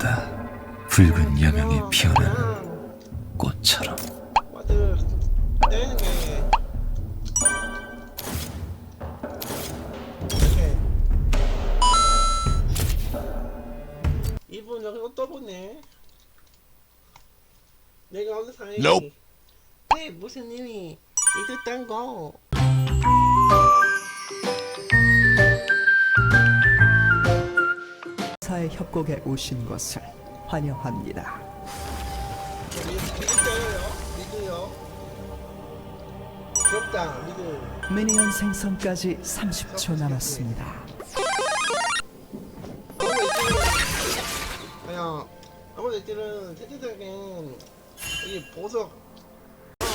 피어난다. 붉은 여명이 피어나는 꽃처럼. 이분 여기 또 보네 내가 어느 사이 Nope. 네 무슨 일이 있었던 거 협곡에 오신 것을 환영합니다. 미니언 생성까지 30초 남았습니다. 아무래도 이들은 대체적인 이 보석 어,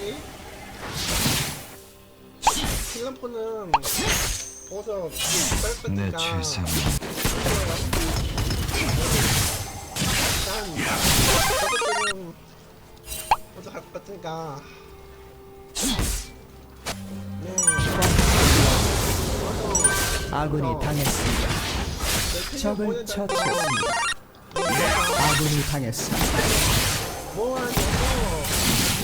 여기 필름포는 보석 내 빨간니까 죄성은 일단 저것들은 보석 할것 같으니까 네 아군이 당했습니다. 적을 처치했습니다. 아군이 당했습니다. 뭐하냐고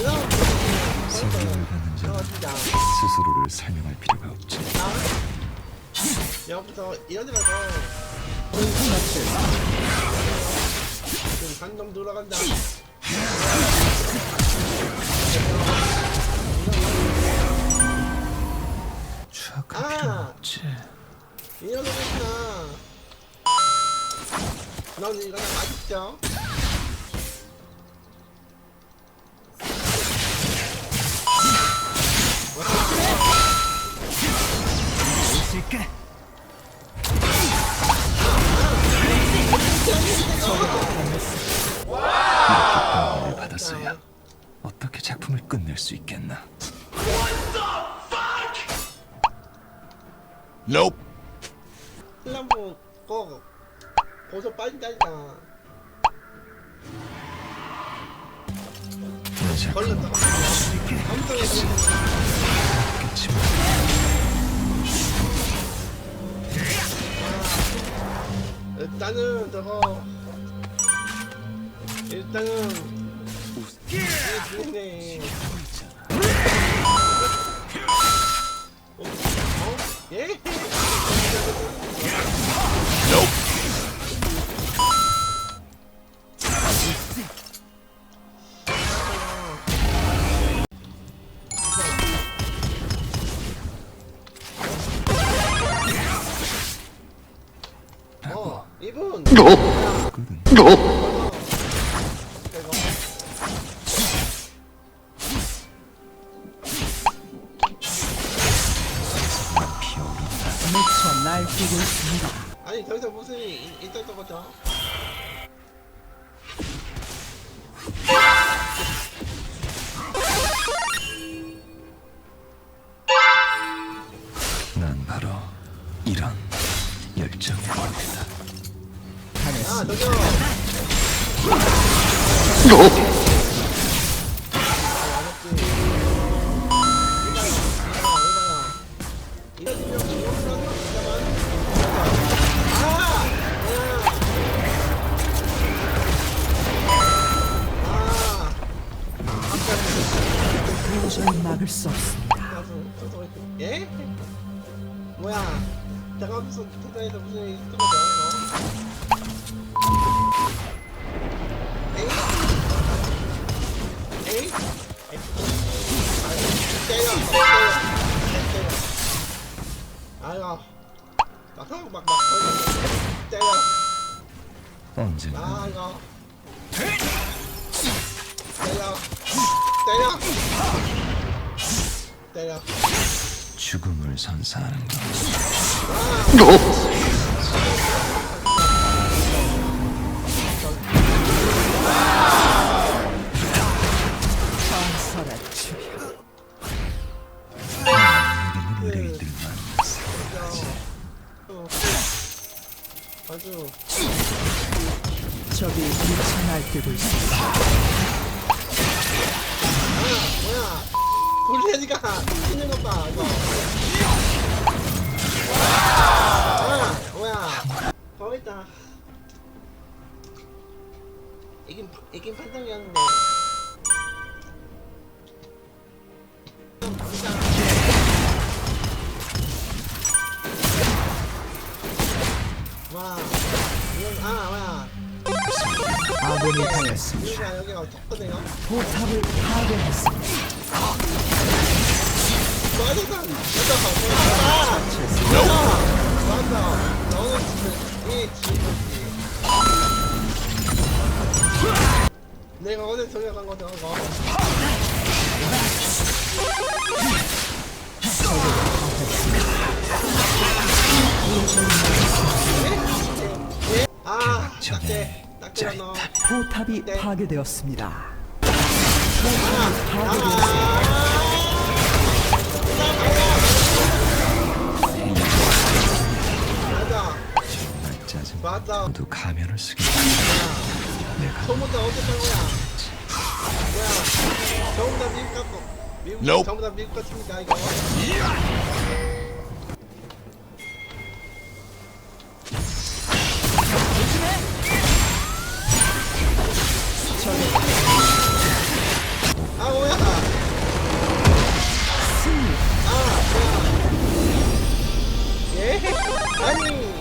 이런 갖는 자는 저진짜 스스로를 설명할 필요가 없지. 여기서 이러더라도 지금 반동 돌아간다 아! 필요는 없지. 이러더구나 넌 이거 맛있죠? Nope. 슬람프 꼭 고소 빠진다니까 내 작품 걸렸다 없겠지만 일단은 저거 일단은? 어? 예? 어, 이분 거든. 날 뛰고 있습니다. 아니 저기서 무슨 일이 있었던 거죠? 난 바로 이런 열정의 원리다. 아. 저기요 도저히 막을 수 없습니다. 예? 뭐야? 내가 무슨 대단해서 무슨 있던 거죠? 이거? 에이? 에이? 때려, 때려, 때려. 아유, 막, 막, 때려. 언젠가 아, 이거. 때려. 때려. 때려. 죽음을 선사하는 것. 내게는 의뢰인들만 어. 아주 적이 미쳐 날뛰고 있습니다. 돌리니까 튀는 것 봐. 이거. 이긴 이긴 판정이었는데. 아군이 당했습니다. 이거 여기가 좋거든요. 포탑을 파괴했습니다. 너는 이. 내가 어제 정해간 거 저거. 아, 딱대 너. 포탑이 파괴되었습니다. 맞아, 정말 짜증. 맞아. 모두 가면을 쓰겠다. 내가 전부 다 어떻게 한 거야? 뭐야? 전부 다 미국 같고 미국 Nope. 전부 다 미국 같습니까 이거? 아니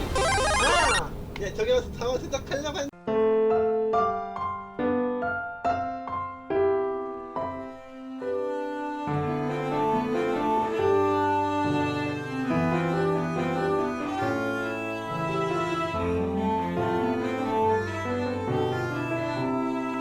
아! 예 저기 와서 상황 생각하려고 했는데